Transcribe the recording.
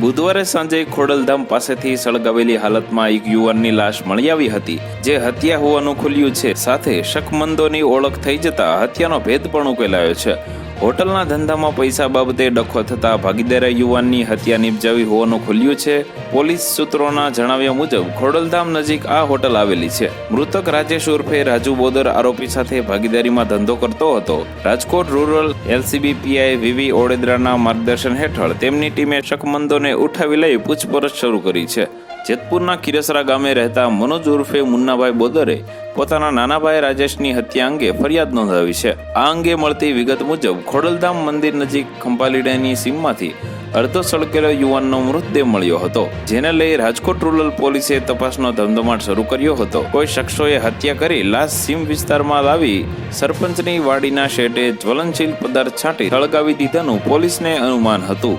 બુધવારે સાંજે ખોડલધામ પાસેથી સળગાવેલી હાલતમાં એક યુવાનની લાશ મળી આવી હતી, જે હત્યા હોવાનું ખુલ્યું છે. સાથે શકમંદોની ઓળખ થઈ જતા હત્યાનો ભેદ પણ ઉકેલાયો છે. હોટલના ધંધામાં પૈસા બાબતે ડખો થતા ભાગીદારા યુવાનની હત્યા નિપજાવી હોવાનું ખુલ્યું છે. પોલીસ સૂત્રોના જણાવ્યા મુજબ, ખોડલધામ નજીક આ હોટલ આવેલી છે. મૃતક રાજેશ ઉર્ફે રાજુ બોદર આરોપી સાથે ભાગીદારીમાં ધંધો કરતો હતો. Rajkot rural LCB PI VV ઓડેદરાના માર્ગદર્શન હેઠળ તેમની ટીમે શકમંદોને ઉઠાવી લઈ પૂછપરછ શરૂ કરી છે. જેતપુરના કિરસરા ગામે રહેતા મનોજ ઉર્ફે મુન્નાભાઈ બોદરે પોતાના નાના ભાઈ રાજેશની હત્યા અંગે ફરિયાદ નોંધાવી છે. આ અંગે મળતી વિગત મુજબ ખોડલધામ મંદિર નજીક ખંભાલીડાની સીમમાંથી અડધો સળકેલો યુવાનનો મૃતદેહ મળ્યો હતો, જેને લઈ રાજકોટ રૂરલ પોલીસે તપાસનો ધમધમાટ શરૂ કર્યો હતો. કોઈ શખ્સોએ હત્યા કરી લાશ સીમ વિસ્તારમાં લાવી સરપંચની વાડીના શેડે જ્વલનશીલ પદાર્થ છાંટી સળગાવી દીધાનું પોલીસને અનુમાન હતું.